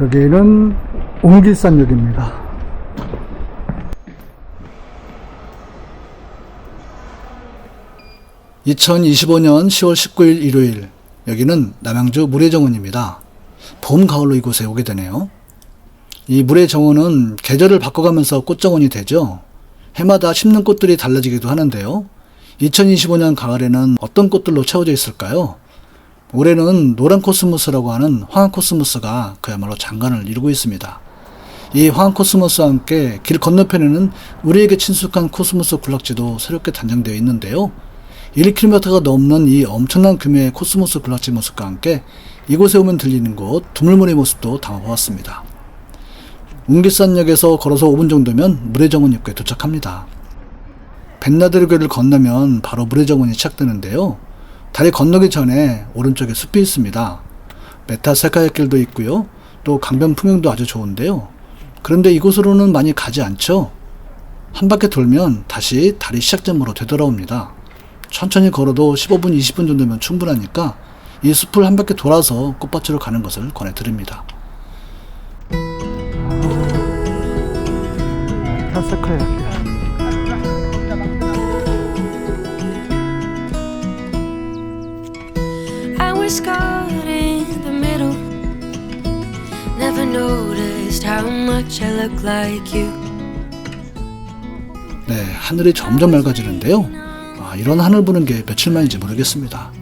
여기는 옹길산역입니다. (2025년 10월 19일) 일요일 여기는 남양주 물의 정원입니다 봄 가을로 이곳에 오게 되네요 이 물의 정원은 계절을 바꿔가면서 꽃정원이 되죠 해마다 심는 꽃들이 달라지기도 하는데요 2025년 가을에는 어떤 꽃들로 채워져 있을까요? 올해는 노란 코스모스라고 하는 황한 코스모스가 그야말로 장관을 이루고 있습니다. 이 황한 코스모스와 함께 길 건너편에는 우리에게 친숙한 코스모스 군락지도 새롭게 단장되어 있는데요. 1km가 넘는 이 엄청난 규모의 코스모스 군락지 모습과 함께 이곳에 오면 들리는 곳 두물머리 모습도 담아보았습니다. 웅기산역에서 걸어서 5분 정도면 물의정원 입구에 도착합니다. 벤나드르교를 건너면 바로 물의정원이 시작되는데요. 다리 건너기 전에 오른쪽에 숲이 있습니다. 메타 세카야 길도 있고요. 또 강변 풍경도 아주 좋은데요. 그런데 이곳으로는 많이 가지 않죠. 한 바퀴 돌면 다시 다리 시작점으로 되돌아옵니다. 천천히 걸어도 15분, 20분 정도면 충분하니까 이 숲을 한 바퀴 돌아서 꽃밭으로 가는 것을 권해드립니다. 메타세카야 길. Was caught in the middle. Never noticed how much I look like you. 네, 하늘이 점점 맑아지는데요. 아, 이런 하늘 보는 게 며칠 만인지 모르겠습니다.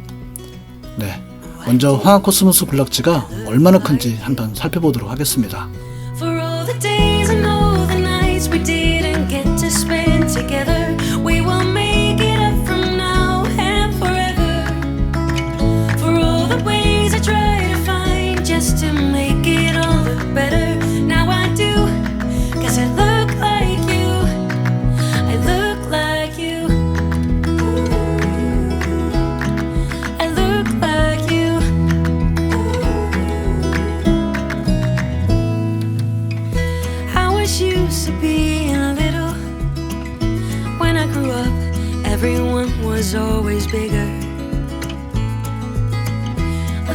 네, 먼저 황화 코스모스 군락지가 얼마나 큰지 한번 살펴보도록 하겠습니다. For all the days and all the nights we didn't get to spend together, to being little. When I grew up, everyone was always bigger.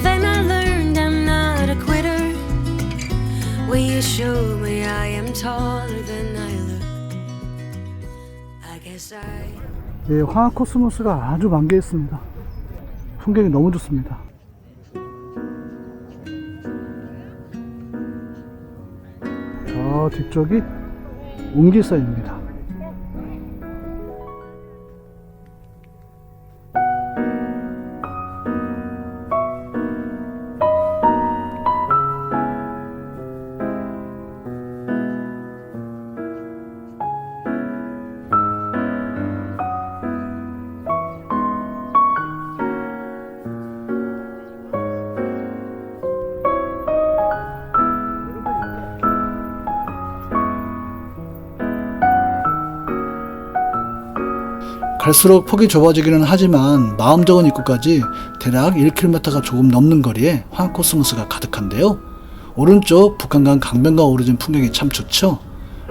Then I learned I'm not a quitter. Will you show me I am taller than I look? I guess I. 예, 황화 코스모스가 아주 만개 있습니다. 풍경이 너무 좋습니다. 저 뒤쪽이 웅기산입니다. 갈수록 폭이 좁아지기는 하지만 마음 적은 입구까지 대략 1km가 조금 넘는 거리에 황코스모스가 가득한데요. 오른쪽 북한강 강변과 어우러진 풍경이 참 좋죠.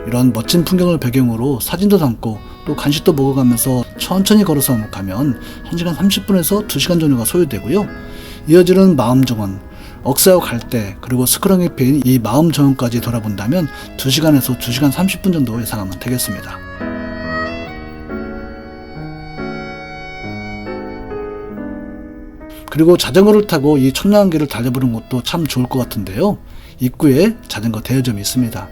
이런 멋진 풍경을 배경으로 사진도 담고 또 간식도 먹어가면서 천천히 걸어서 가면 1시간 30분에서 2시간 정도가 소요되고요. 이어지는 마음 정원, 억새와 갈대, 그리고 스크렁이 핀 이 마음 정원까지 돌아본다면 2시간에서 2시간 30분 정도 예상하면 되겠습니다. 그리고 자전거를 타고 이 청량길을 달려보는 것도 참 좋을 것 같은데요. 입구에 자전거 대여점이 있습니다.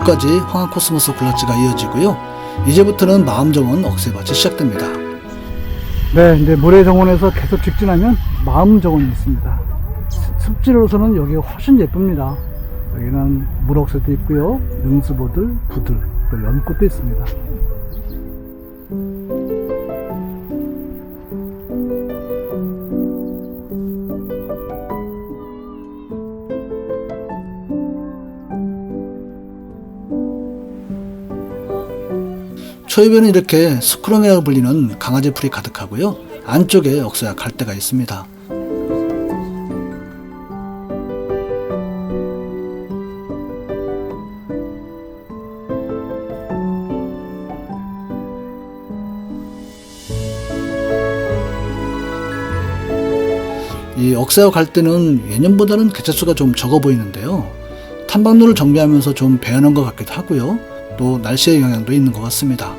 이곳까지 황하 코스모스 군락지가 이어지고요. 이제부터는 마음정원 억새밭이 시작됩니다. 네, 이제 모래정원에서 계속 직진하면 마음정원이 있습니다. 습지로서는 여기가 훨씬 예쁩니다. 여기는 물억새도 있고요. 능수보들, 부들, 또 연꽃도 있습니다. 초입에는 이렇게 스크럼이라고 불리는 강아지 풀이 가득하고요. 안쪽에 억새와 갈대가 있습니다. 이 억새와 갈대는 예년보다는 개체수가 좀 적어 보이는데요. 탐방로를 정비하면서 좀 배연한 것 같기도 하고요. 또 날씨의 영향도 있는 것 같습니다.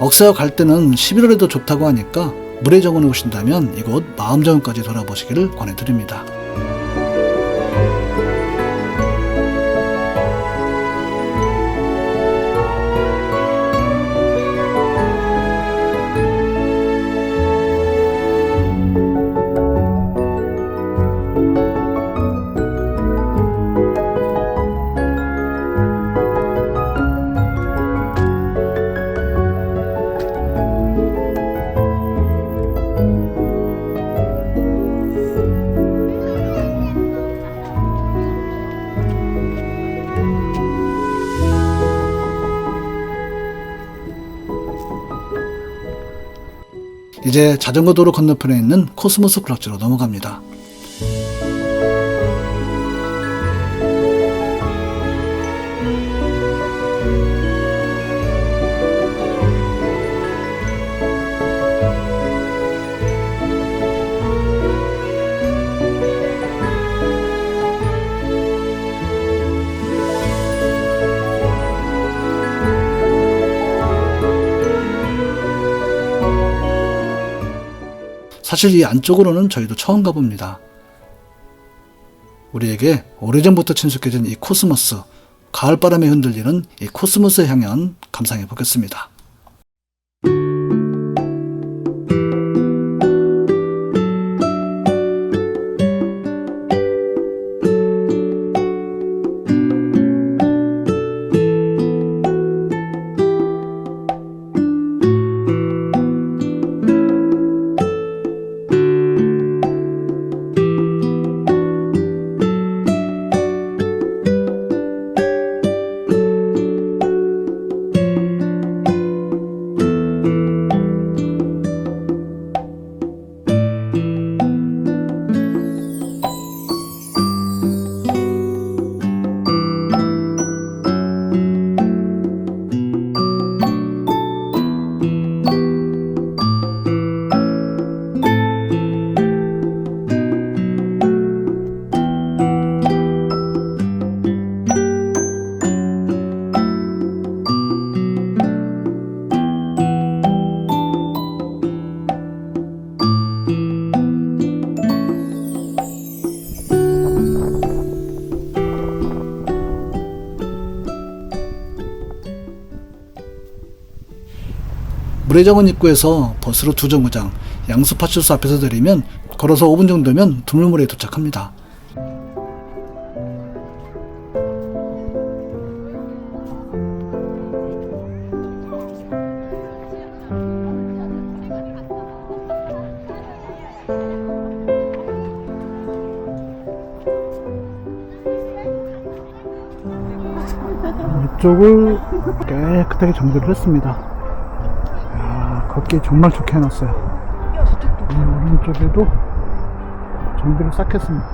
억새와 갈대는 11월에도 좋다고 하니까 물의 정원에 오신다면 이곳 마음정원까지 돌아보시기를 권해드립니다. 이제 자전거 도로 건너편에 있는 코스모스 클락지로 넘어갑니다. 사실 이 안쪽으로는 저희도 처음 가봅니다. 우리에게 오래전부터 친숙해진 이 코스모스, 가을바람에 흔들리는 이 코스모스의 향연 감상해 보겠습니다. 물회정원 입구에서 버스로 두 정거장 양수파출소 앞에서 내리면 걸어서 5분 정도면 두물물에 도착합니다. 이쪽을 깨끗하게 정비를 했습니다. 야, 걷기 정말 좋게 해놨어요. 이 오른쪽에도 정비를 싹 했습니다.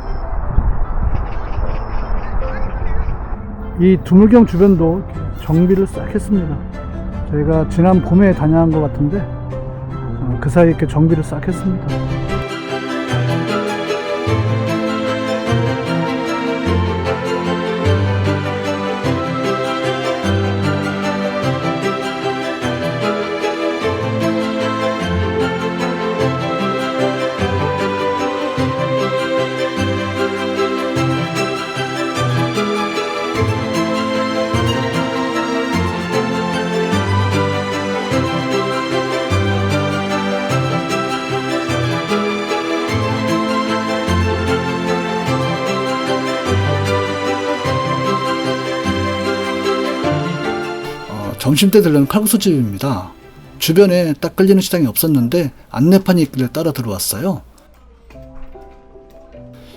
이 두물경 주변도 정비를 싹 했습니다. 저희가 지난 봄에 다녀간 것 같은데 어, 그 사이에 이렇게 정비를 싹 했습니다. 점심때 들르는 칼국수집입니다. 주변에 딱 끌리는 시장이 없었는데 안내판이 있길래 따라 들어왔어요.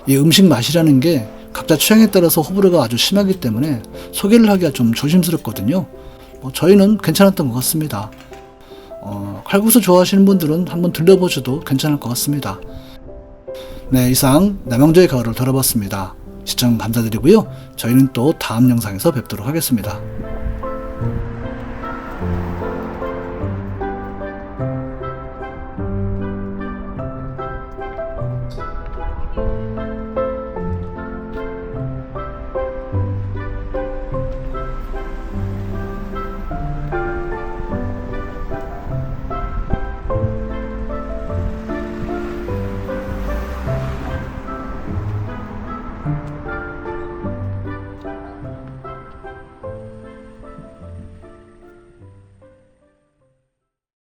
이 음식 맛이라는 게 각자 취향에 따라서 호불호가 아주 심하기 때문에 소개를 하기가 좀 조심스럽거든요. 뭐 저희는 괜찮았던 것 같습니다. 어, 칼국수 좋아하시는 분들은 한번 들려보셔도 괜찮을 것 같습니다. 네, 이상 남양주의 가을을 돌아봤습니다. 시청 감사드리고요. 저희는 또 다음 영상에서 뵙도록 하겠습니다.